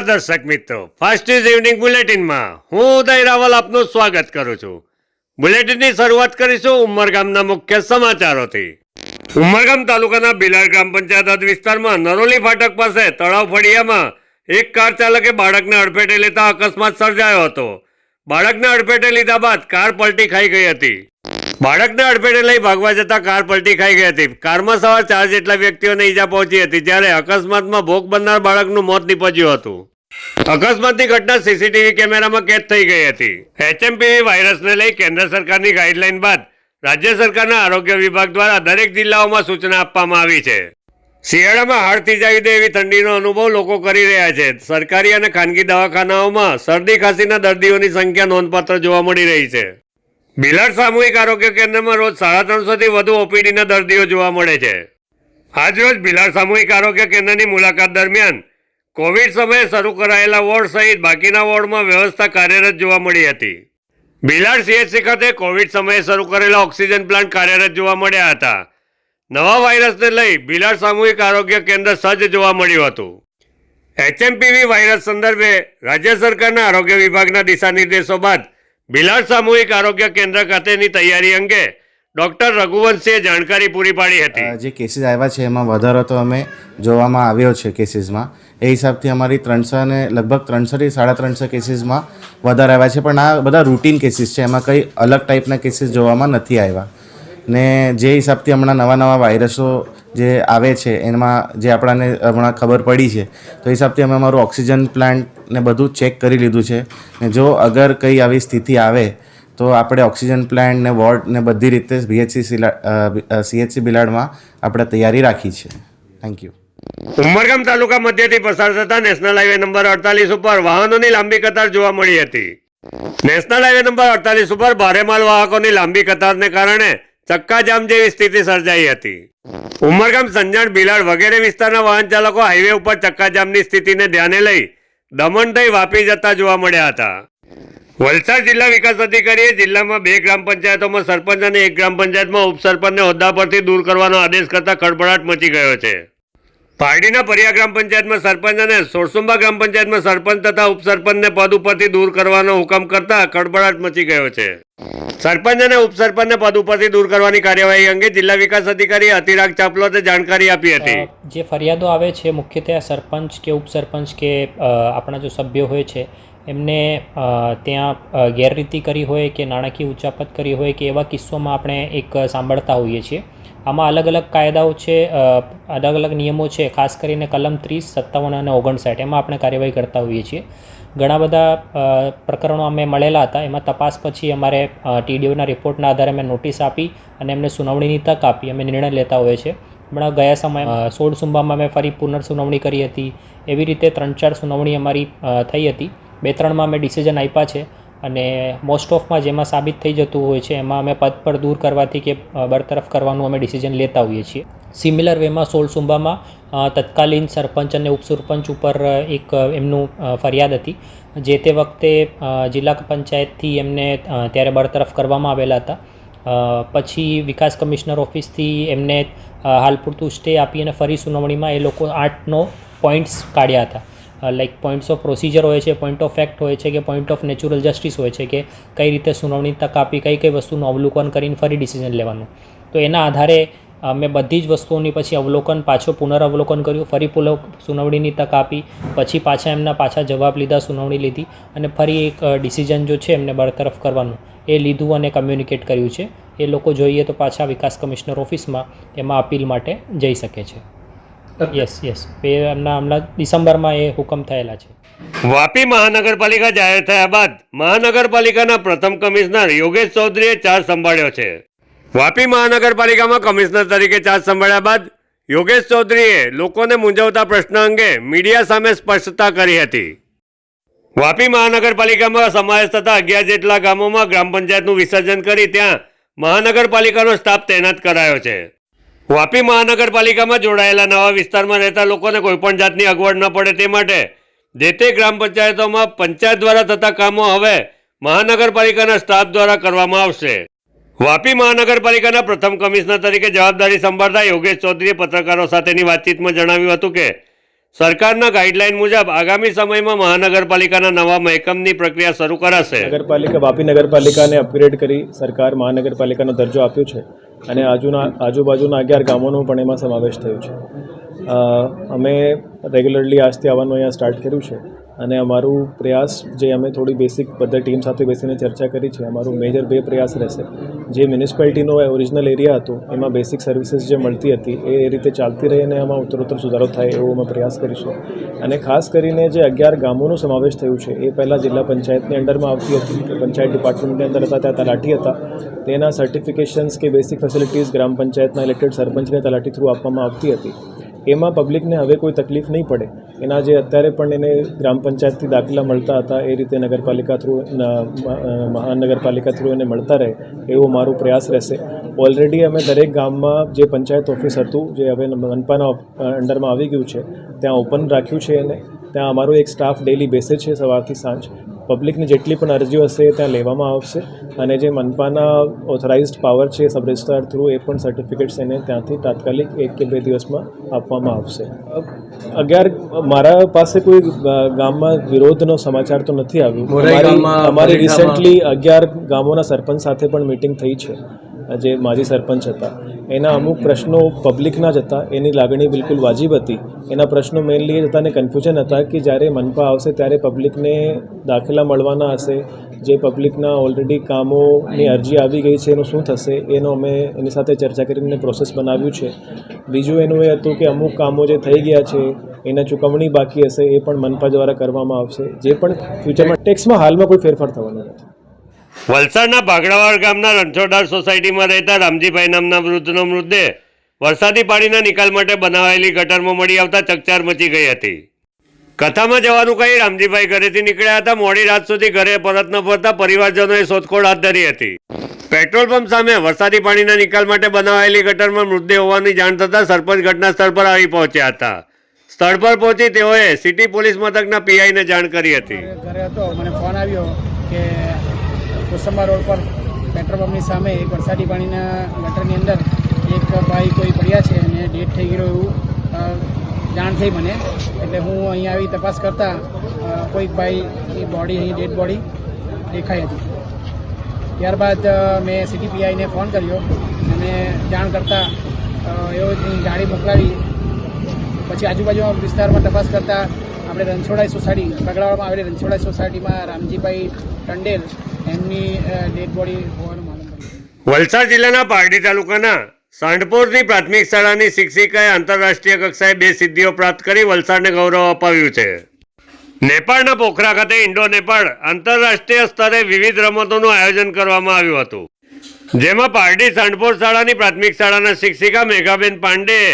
નમસ્કાર દર્શક મિત્રો ફાસ્ટ ઇવનિંગ બુલેટિનમાં હું ઉદય રાવલ આપનું સ્વાગત કરું છું. બુલેટિનની શરૂઆત કરીશું ઉમરગામના મુખ્ય સમાચારોથી. ઉમરગામ તાલુકાના બિલાડ ગ્રામ પંચાયત વિસ્તારમાં નરોલી ફાટક પાસે તળાવ ફળિયામાં એક કાર ચાલકે બાળકને અડફેટે લેતા અકસ્માત સર્જાયો હતો. બાળકને અડફેટે લીધા બાદ કાર પલટી ખાઈ ગઈ હતી. બાળકને અડફેટે લઈ ભાગવા જતા કાર પલટી ખાઈ ગઈ હતી. કારમાં સવાર ચાર જેટલા વ્યક્તિઓને ઈજા પહોંચી હતી, જ્યારે અકસ્માતમાં ભોગ બનનાર બાળકનું મોત નીપજ્યું હતું. અકસ્માતની ઘટના સીસીટીવી કેમેરામાં કેદ થઈ ગઈ હતી. એચએમપીવી વાયરસને લઈ કેન્દ્ર સરકારની ગાઈડલાઈન બાદ રાજ્ય સરકારના આરોગ્ય વિભાગ દ્વારા દરેક જિલ્લાઓમાં સૂચના આપવામાં આવી છે. શિયાળામાં હાડ થીજાવી દે એવી ઠંડીનો અનુભવ લોકો કરી રહ્યા છે. સરકારી અને ખાનગી દવાખાનાઓમાં શરદી, ખાંસીના દર્દીઓની સંખ્યા નોંધપાત્ર જોવા મળી રહી છે. બિલાડ સામૂહિક આરોગ્ય કેન્દ્રમાં રોજ સાડા ત્રણસોથી વધુ ઓપીડીના દર્દીઓ જોવા મળે છે. આજરોજ બિલાડ સામૂહિક આરોગ્ય કેન્દ્રની મુલાકાત દરમિયાન કોવિડ સમયે શરૂ કરાયેલા વોર્ડ સહિત બાકીના વોર્ડમાં વ્યવસ્થા કાર્યરત જોવા મળી હતી. બિલાડ સીએચસી ખાતે કોવિડ સમયે શરૂ કરેલા ઓક્સિજન પ્લાન્ટ કાર્યરત જોવા મળ્યા હતા. નવા વાયરસને લઈ બિલાડ સામૂહિક આરોગ્ય કેન્દ્ર સજ્જ જોવા મળ્યું હતું. એચએમપીવી વાયરસ સંદર્ભે રાજ્ય સરકારના આરોગ્ય વિભાગના દિશાનિર્દેશો બાદ બિલાડ સામૂહિક આરોગ્ય કેન્દ્ર ખાતેની તૈયારી અંગે ડૉક્ટર રઘુવંશીએ જાણકારી પૂરી પાડી હતી. જે કેસીસ આવ્યા છે, એમાં વધારો તો અમે જોવામાં આવ્યો છે કેસીસમાં. એ હિસાબથી અમારી ત્રણસો ને લગભગ ત્રણસોથી સાડા ત્રણસો કેસીસમાં વધારે આવ્યા છે, પણ આ બધા રૂટીન કેસીસ છે, એમાં કંઈ અલગ ટાઈપના કેસીસ જોવામાં નથી આવ્યા. ને જે હિસાબથી હમણાં નવા નવા વાયરસો જે આવે છે, એમાં જે આપણાને હમણાં ખબર પડી છે, તો હિસાબથી અમે અમારું ઓક્સિજન પ્લાન્ટ ને બધું ચેક કરી લીધું છે. ને જો અગર કંઈ આવી સ્થિતિ આવે, તો આપણે ઓક્સિજન પ્લાન્ટ ને વોર્ડ ને બધી રીતે બીએચસી સીએચસી બિલાડમાં આપણે તૈયારી રાખી છે. થેન્ક યુ ઉમરગામ તાલુકા મધ્યથી પસાર થતા નેશનલ હાઈવે નંબર અડતાલીસ ઉપર વાહનોની લાંબી કતાર જોવા મળી હતી. નેશનલ હાઈવે નંબર અડતાલીસ ઉપર ભારે માલ વાહકોની લાંબી કતારને કારણે ચક્કાજામ જેવી સ્થિતિ સર્જાઈ હતી. ઉમરગામ સંજાણ બિલાડ વગેરે વિસ્તારના વાહન ચાલકો હાઈવે ઉપર ચક્કાજામની સ્થિતિને ધ્યાને લઈ દમણ થઈ વાપી જતા જોવા મળ્યા હતા. વલસાડ જિલ્લા વિકાસ અધિકારીએ જિલ્લામાં બે ગ્રામ પંચાયતોમાં સરપંચ અને એક ગ્રામ પંચાયતમાં ઉપસરપંચને હોદ્દા પરથી દૂર કરવાનો આદેશ કરતા ખળભળાટ મચી ગયો છે. પારડીના પરિયા ગ્રામ પંચાયતમાં સરપંચ અને સોરસુંબા ગ્રામ પંચાયતમાં સરપંચ તથા ઉપસરપંચને પદ ઉપરથી દૂર કરવાનો હુકમ કરતા ખળભળાટ મચી ગયો છે. સરપંચ અને ઉપસરપંચને પદ ઉપરથી દૂર કરવાની કાર્યવાહી અંગે જિલ્લા વિકાસ અધિકારી અતિરાગ ચાપલોતે જાણકારી આપી હતી. જે ફરિયાદો આવે છે, મુખ્યત્વે સરપંચ કે ઉપસરપંચ કે આપણા જો સભ્યો હોય છે એમને ત્યાં ગેરરીતિ કરી હોય કે નાણાકીય ઉચાપત કરી હોય કે એવા કિસ્સોમાં આપણે એક સાંભળતા હોઈએ છીએ. આમાં અલગ અલગ કાયદાઓ છે અલગ અલગ નિયમો છે, ખાસ કરીને કલમ ત્રીસ, સત્તાવન અને ઓગણસાઠ. એમાં આપણે કાર્યવાહી કરતા હોઈએ છીએ. ઘણા બધા પ્રકરણો અમે મળેલા હતા. એમાં તપાસ પછી અમારે ટીડીઓના રિપોર્ટના આધારે અમે નોટિસ આપી અને એમને સુનાવણીની તક આપી. અમે નિર્ણય લેતા હોઈએ છીએ. હમણાં ગયા સમય સોળ સુંબામાં અમે ફરી પુનર્સુનાવણી કરી હતી. એવી રીતે ત્રણ ચાર સુનાવણી અમારી થઈ હતી. બે ત્રણમાં અમે ડિસિઝન આપ્યા છે અને મોસ્ટ ઓફમાં જેમાં સાબિત થઈ જતું હોય છે, એમાં અમે પદ પર દૂર કરવાથી કે બરતરફ કરવાનું અમે ડિસિઝન લેતા હોઈએ છીએ. સિમિલર વેમાં સોલસુંબામાં તત્કાલીન સરપંચ અને ઉપસરપંચ ઉપર એક એમનું ફરિયાદ હતી, જે તે વખતે જિલ્લા પંચાયતથી એમને ત્યારે બરતરફ કરવામાં આવેલા હતા. પછી વિકાસ કમિશનર ઓફિસથી એમને હાલ પૂરતું સ્ટે આપી અને ફરી સુનાવણીમાં એ લોકો આઠનો પોઈન્ટ્સ કાઢ્યા હતા. લાઈક પોઈન્ટ્સ ઓફ પ્રોસિજર હોય છે પોઈન્ટ ઓફ ફેક્ટ હોય છે કે પોઈન્ટ ઓફ નેચરલ જસ્ટિસ હોય છે કે કઈ રીતે સુનાવણી તક આપી, કઈ કઈ વસ્તુનું અવલોકન કરીને ફરી ડિસિઝન લેવાનું. તો એના આધારે મેં બધી જ વસ્તુઓની પછી અવલોકન, પાછો પુનરાવલોકન કર્યું, ફરી પુલ સુનાવણીની તક આપી, પછી પાછા એમના પાછા જવાબ લીધા, સુનાવણી લીધી અને ફરી એક ડિસિઝન જો છે એમને બરતરફ કરવાનું, એ લીધું અને કમ્યુનિકેટ કર્યું છે. એ લોકો જોઈએ તો પાછા વિકાસ કમિશનર ઓફિસમાં એમાં અપીલ માટે જઈ શકે છે. યસ યસ એમના હમણાં ડિસેમ્બરમાં એ હુકમ થયેલા છે. વાપી મહાનગરપાલિકા જાહેર થયા બાદ મહાનગરપાલિકાના પ્રથમ કમિશનર યોગેશ ચૌધરીએ ચાર્જ સંભાળ્યો છે. વાપી મહાનગરપાલિકામાં કમિશનર તરીકે ચાર્જ સંભાળ્યા બાદ યોગેશ ચૌધરીએ લોકોને મૂંઝવતા પ્રશ્ન અંગે મીડિયા સામે સ્પષ્ટતા કરી હતી. વાપી મહાનગરપાલિકામાં સમાવેશ થતા અગિયાર જેટલા ગામોમાં ગ્રામ પંચાયતનું વિસર્જન કરી ત્યાં મહાનગરપાલિકાનો સ્ટાફ તૈનાત કરાયો છે. વાપી મહાનગરપાલિકામાં જોડાયેલા નવા વિસ્તારમાં રહેતા લોકોને કોઈપણ જાતની અગવડ ન પડે તે માટે જે તે ગ્રામ પંચાયતોમાં પંચાયત દ્વારા થતા કામો હવે મહાનગરપાલિકાના સ્ટાફ દ્વારા કરવામાં આવશે. વાપી મહાનગરપાલિકાના પ્રથમ કમિશનર તરીકે જવાબદારી સંભાળતા યોગેશ ચૌધરીએ પત્રકારો સાથેની વાતચીતમાં જણાવ્યું હતું કે સરકારના ગાઈડલાઈન મુજબ આગામી સમયમાં મહાનગરપાલિકાના નવા મહેકમની પ્રક્રિયા શરૂ કરાશે. નગરપાલિકા, વાપી નગરપાલિકાને અપગ્રેડ કરી સરકાર મહાનગરપાલિકાનો દરજ્જો આપ્યો છે અને આજુના, આજુબાજુના અગિયાર ગામોનો પણ એમાં સમાવેશ થયો છે. અમે રેગ્યુલરલી આજથી આવવાનું અહીંયા સ્ટાર્ટ કર્યું છે. અને અમારું પ્રયાસ જે અમે થોડી બેસિક બધા ટીમ સાથે બેસીને ચર્ચા કરી છે, અમારું મેજર બે પ્રયાસ રહેશે. જે મ્યુનિસિપાલિટીનો ઓરિજિનલ એરિયા હતો, એમાં બેસિક સર્વિસીસ જે મળતી હતી, એ રીતે ચાલતી રહી અને એમાં ઉત્તરોત્તર સુધારો થાય એવો અમે પ્રયાસ કરીશું. અને ખાસ કરીને જે અગિયાર ગામોનો સમાવેશ થયું છે, એ પહેલાં જિલ્લા પંચાયતની અંડરમાં આવતી હતી. પંચાયત ડિપાર્ટમેન્ટની અંદર હતા, ત્યાં તલાટી હતા. તેના સર્ટિફિકેશન્સ કે બેસિક ફેસિલિટીઝ ગ્રામ પંચાયતના ઇલેક્ટેડ સરપંચને તલાટી થ્રુ આપવામાં આવતી હતી. એમાં પબ્લિકને હવે કોઈ તકલીફ નહીં પડે. એના જે અત્યારે પણ એને ગ્રામ પંચાયતથી દાખલા મળતા હતા, એ રીતે નગરપાલિકા થ્રુ મહાનગરપાલિકા થ્રુ એને મળતા રહે, એવો મારો પ્રયાસ રહેશે. ઓલરેડી અમે દરેક ગામમાં જે પંચાયત ઓફિસ હતું, જે હવે મનપાના અંડરમાં આવી ગયું છે, ત્યાં ઓપન રાખ્યું છે એને. ત્યાં અમારો એક સ્ટાફ ડેલી બેસે છે સવારથી સાંજ. પબ્લિકની જેટલી પણ અરજીઓ હશે ત્યાં લેવામાં આવશે અને જે મનપાના ઓથોરાઇઝ્ડ પાવર છે સબ રજિસ્ટ્રાર થ્રુ એ પણ સર્ટિફિકેટ્સ એને ત્યાંથી તાત્કાલિક એક કે બે દિવસમાં આપવામાં આવશે. અગિયાર મારા પાસે કોઈ ગામમાં વિરોધનો સમાચાર તો નથી આવ્યો. અમારી રિસેન્ટલી અગિયાર ગામોના સરપંચ સાથે પણ મિટિંગ થઈ છે. જે માજી સરપંચ હતા. એના અમુક પ્રશ્નો પબ્લિકના જ હતા. એની લાગણી બિલકુલ વાજિબ હતી. એના પ્રશ્નો મેઇનલી એ હતા ને કન્ફ્યુઝન હતા કે જ્યારે મનપા આવશે ત્યારે પબ્લિકને દાખલા મળવાના હશે. જે પબ્લિકના ઓલરેડી કામોની અરજી આવી ગઈ છે એનું શું થશે એનો અમે એની સાથે ચર્ચા કરીને પ્રોસેસ બનાવ્યું છે. બીજું એનું એ હતું કે અમુક કામો જે થઈ ગયા છે, એના ચૂકવણી બાકી હશે એ પણ મનપા દ્વારા કરવામાં આવશે. જે પણ ફ્યુચરમાં ટેક્સમાં હાલમાં કોઈ ફેરફાર થવાનો નથી. વલસાડના ભાગડાવાડ ગામના રણછોડદાર સોસાયટીમાં રહેતા રામજીભાઈ નામના વૃદ્ધનો મૃતદેહ વરસાદી પાણીના નિકાલ માટે બનાવાયેલી ગટરમાં મળી આવતા ચકચાર મચી ગઈ હતી. કથામાં જવાનું કહી રામજીભાઈ ઘરેથી નીકળ્યા હતા. મોડી રાત સુધી ઘરે પરત ન ફરતા પરિવારજનોએ શોધખોળ હાથ ધરી હતી. પેટ્રોલ પંપ સામે વરસાદી પાણીના નિકાલ માટે બનાવાયેલી ગટરમાં મૃતદેહ હોવાની જાણ થતાં સરપંચ ઘટના સ્થળ પર આવી પહોંચ્યા હતા. સ્થળ પર પહોંચી તેઓએ સિટી પોલીસ મથકના પીઆઈને જાણ કરી હતી. ઘરે હતો. મને ફોન આવ્યો કે કોસંબા રોડ પર પેટ્રોલ પંપની સામે એક વરસાદી પાણીના ગટરની અંદર એક ભાઈ કોઈ પડ્યા છે અને ડેટ થઈ ગયો એવું જાણ થઈ મને. એટલે હું અહીંયા આવી તપાસ કરતાં કોઈક ભાઈની બોડી અહીં ડેડ બોડી દેખાઈ હતી. ત્યારબાદ મેં સીટીપીઆઈને ફોન કર્યો અને જાણ કરતાં એઓ અહીં ગાડી મોકલાવી. પછી આજુબાજુના વિસ્તારમાં તપાસ કરતાં, આપણે રણછોડાઈ સોસાયટી બગડાવામાં આવેલી રણછોડાઈ સોસાયટીમાં રામજીભાઈ ટંડેલ વલસાડ જિલ્લાના પારડી તાલુકાના સાંઢપોરની પ્રાથમિક શાળાની શિક્ષિકાએ આંતરરાષ્ટ્રીય કક્ષાએ બે સિદ્ધિઓ પ્રાપ્ત કરી, વલસાડને ગૌરવ અપાવ્યું છે. નેપાળના પોખરા ખાતે ઇન્ડો નેપાળ આંતરરાષ્ટ્રીય સ્તરે વિવિધ રમતોનું આયોજન કરવામાં આવ્યું હતું. જેમાં પારડી સાંઢપોર શાળાની પ્રાથમિક શાળાના શિક્ષિકા મેઘાબેન પાંડેએ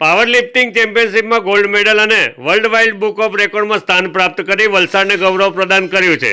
પાવર લિફ્ટિંગ ચેમ્પિયનશિપમાં ગોલ્ડ મેડલ અને વર્લ્ડ વાઇલ્ડ બુક ઓફ રેકોર્ડમાં સ્થાન પ્રાપ્ત કરી વલસાડને ગૌરવ પ્રદાન કર્યું છે.